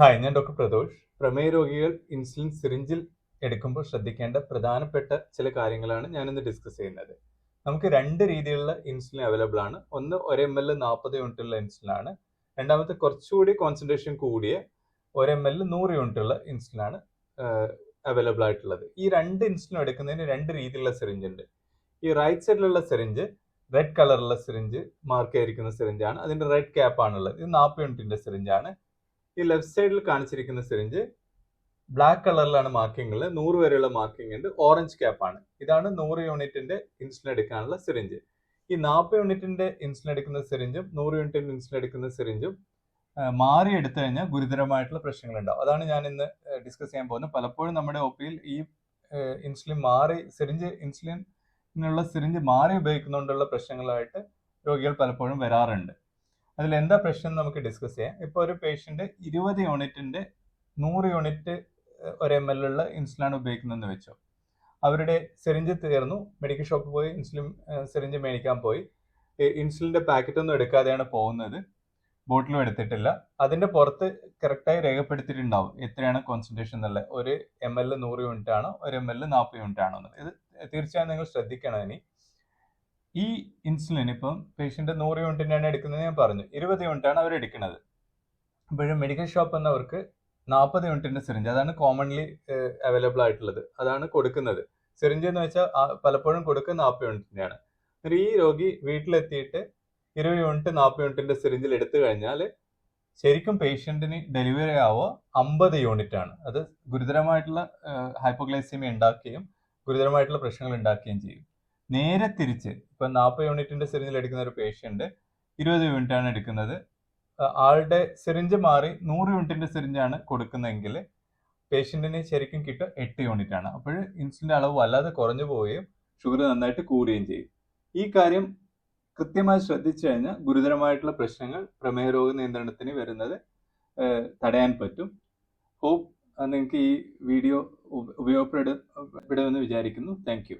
Hi ഞാൻ doctor Pradosh പ്രമേയ രോഗികൾ ഇൻസുലിൻ സിറിഞ്ചിൽ എടുക്കുമ്പോൾ ശ്രദ്ധിക്കേണ്ട പ്രധാനപ്പെട്ട ചില കാര്യങ്ങളാണ് ഞാനിന്ന് ഡിസ്കസ് ചെയ്യുന്നത്. നമുക്ക് രണ്ട് രീതിയിലുള്ള ഇൻസുലിൻ അവൈലബിൾ ആണ്. ഒന്ന് ഒരു എം എൽ നാൽപ്പത് യൂണിറ്റുള്ള ഇൻസുലിൻ ആണ്. രണ്ടാമത്തെ കുറച്ചുകൂടി കോൺസെൻട്രേഷൻ കൂടിയ ഒരു എം എൽ നൂറ് യൂണിറ്റുള്ള ഇൻസുലിൻ ആണ് അവൈലബിൾ ആയിട്ടുള്ളത്. ഈ രണ്ട് ഇൻസുലിൻ എടുക്കുന്നതിന് രണ്ട് രീതിയിലുള്ള സിറിഞ്ച് ഉണ്ട്. ഈ റൈറ്റ് സൈഡിലുള്ള സിറിഞ്ച് റെഡ് കളറുള്ള സിറിഞ്ച് മാർക്ക് ചെയ്തിരിക്കുന്ന സിറിഞ്ചാണ് അതിന്റെ റെഡ് ക്യാപ്പ് ആണുള്ളത്. ഇത് നാൽപ്പത് യൂണിറ്റിന്റെ സിറിഞ്ചാണ് ഈ ലെഫ്റ്റ് സൈഡിൽ കാണിച്ചിരിക്കുന്ന സിറിഞ്ച് ബ്ലാക്ക് കളറിലാണ് മാർക്കിംഗ് ഉള്ളത്. നൂറ് വരെയുള്ള മാർക്കിംഗ് ഉണ്ട്. ഓറഞ്ച് ക്യാപ്പ് ആണ്. ഇതാണ് നൂറ് യൂണിറ്റിന്റെ ഇൻസുലിൻ എടുക്കാനുള്ള സിറിഞ്ച് ഈ നാൽപ്പത് യൂണിറ്റിന്റെ ഇൻസുലിൻ എടുക്കുന്ന സിറിഞ്ചും നൂറ് യൂണിറ്റിന്റെ ഇൻസുലിൻ എടുക്കുന്ന സിറിഞ്ചും മാറി എടുത്തു കഴിഞ്ഞാൽ ഗുരുതരമായിട്ടുള്ള പ്രശ്നങ്ങൾ ഉണ്ടാവും അതാണ് ഞാൻ ഇന്ന് ഡിസ്കസ് ചെയ്യാൻ പോകുന്നത്. പലപ്പോഴും നമ്മുടെ ഒ പിയിൽ ഈ ഇൻസുലിൻ മാറി സിറിഞ്ച് ഇൻസുലിനുള്ള സിറിഞ്ച് മാറി ഉപയോഗിക്കുന്നതുകൊണ്ടുള്ള പ്രശ്നങ്ങളായിട്ട് രോഗികൾ പലപ്പോഴും വരാറുണ്ട്. അതിൽ എന്താ പ്രശ്നം നമുക്ക് ഡിസ്കസ് ചെയ്യാം. ഇപ്പോൾ ഒരു പേഷ്യന്റ് ഇരുപത് യൂണിറ്റിന്റെ നൂറ് യൂണിറ്റ് ഒരു എം എൽ ഉള്ള ഇൻസുലിനാണ് ഉപയോഗിക്കുന്നതെന്ന് വെച്ചോ. അവരുടെ സിറിഞ്ച് തീർന്നു. മെഡിക്കൽ ഷോപ്പിൽ പോയി ഇൻസുലിൻ സിറിഞ്ച് മേടിക്കാൻ പോയി. ഇൻസുലിന്റെ പാക്കറ്റ് ഒന്നും എടുക്കാതെയാണ് പോകുന്നത്. ബോട്ടിലും എടുത്തിട്ടില്ല. അതിന്റെ പുറത്ത് കറക്റ്റായി രേഖപ്പെടുത്തിയിട്ടുണ്ടാവും. എത്രയാണ് കോൺസെൻട്രേഷൻ എന്നുള്ളത്. ഒരു എം എൽ നൂറ് യൂണിറ്റ് ആണോ ഒരു എം എൽ നാൽപ്പത് യൂണിറ്റ് ആണോ എന്നുള്ളത്. ഇത് തീർച്ചയായും നിങ്ങൾ ശ്രദ്ധിക്കണം ഇനി. ഈ ഇൻസുലിൻ ഇപ്പം പേഷ്യന്റ് നൂറ് യൂണിറ്റിനാണ് എടുക്കുന്നത് ഞാൻ പറഞ്ഞു. ഇരുപത് യൂണിറ്റാണ് അവർ എടുക്കുന്നത്. അപ്പോഴും മെഡിക്കൽ ഷോപ്പ് എന്നവർക്ക് നാൽപ്പത് യൂണിറ്റിന്റെ സിറിഞ്ച് അതാണ് കോമൺലി അവൈലബിൾ ആയിട്ടുള്ളത്. അതാണ് കൊടുക്കുന്നത്. സിറിഞ്ച് എന്ന് വെച്ചാൽ പലപ്പോഴും കൊടുക്കുക നാൽപ്പത് യൂണിറ്റിന്റെയാണ് ഈ രോഗി വീട്ടിലെത്തിയിട്ട് ഇരുപത് യൂണിറ്റ് നാൽപ്പത് യൂണിറ്റിന്റെ സിറിഞ്ചിൽ എടുത്തു കഴിഞ്ഞാൽ ശരിക്കും പേഷ്യന്റിന് ഡെലിവറി ആവുക അമ്പത് യൂണിറ്റ് ആണ്. അത് ഗുരുതരമായിട്ടുള്ള ഹൈപ്പോഗ്ലൈസിമി ഉണ്ടാക്കുകയും ഗുരുതരമായിട്ടുള്ള പ്രശ്നങ്ങൾ ഉണ്ടാക്കുകയും ചെയ്യും. നേരെ തിരിച്ച് ഇപ്പൊ നാൽപ്പത് യൂണിറ്റിന്റെ സിറിഞ്ചിൽ എടുക്കുന്ന ഒരു പേഷ്യന്റ് ഇരുപത് യൂണിറ്റ് ആണ് എടുക്കുന്നത്. ആളുടെ സിറിഞ്ച് മാറി നൂറ് യൂണിറ്റിന്റെ സിറിഞ്ചാണ് കൊടുക്കുന്നതെങ്കിൽ പേഷ്യന്റിന് ശരിക്കും കിട്ടുക എട്ട് യൂണിറ്റ് ആണ്. അപ്പോൾ ഇൻസുലിന്റെ അളവ് വല്ലാതെ കുറഞ്ഞു പോവുകയും ഷുഗർ നന്നായിട്ട് കൂടുകയും ചെയ്യും. ഈ കാര്യം കൃത്യമായി ശ്രദ്ധിച്ചു കഴിഞ്ഞാൽ ഗുരുതരമായിട്ടുള്ള പ്രശ്നങ്ങൾ പ്രമേഹ രോഗ നിയന്ത്രണത്തിന് വരുന്നത് തടയാൻ പറ്റും. ഹോപ്പ് നിങ്ങൾക്ക് ഈ വീഡിയോ ഉപയോഗപ്പെടുമെന്ന് വിചാരിക്കുന്നു. താങ്ക്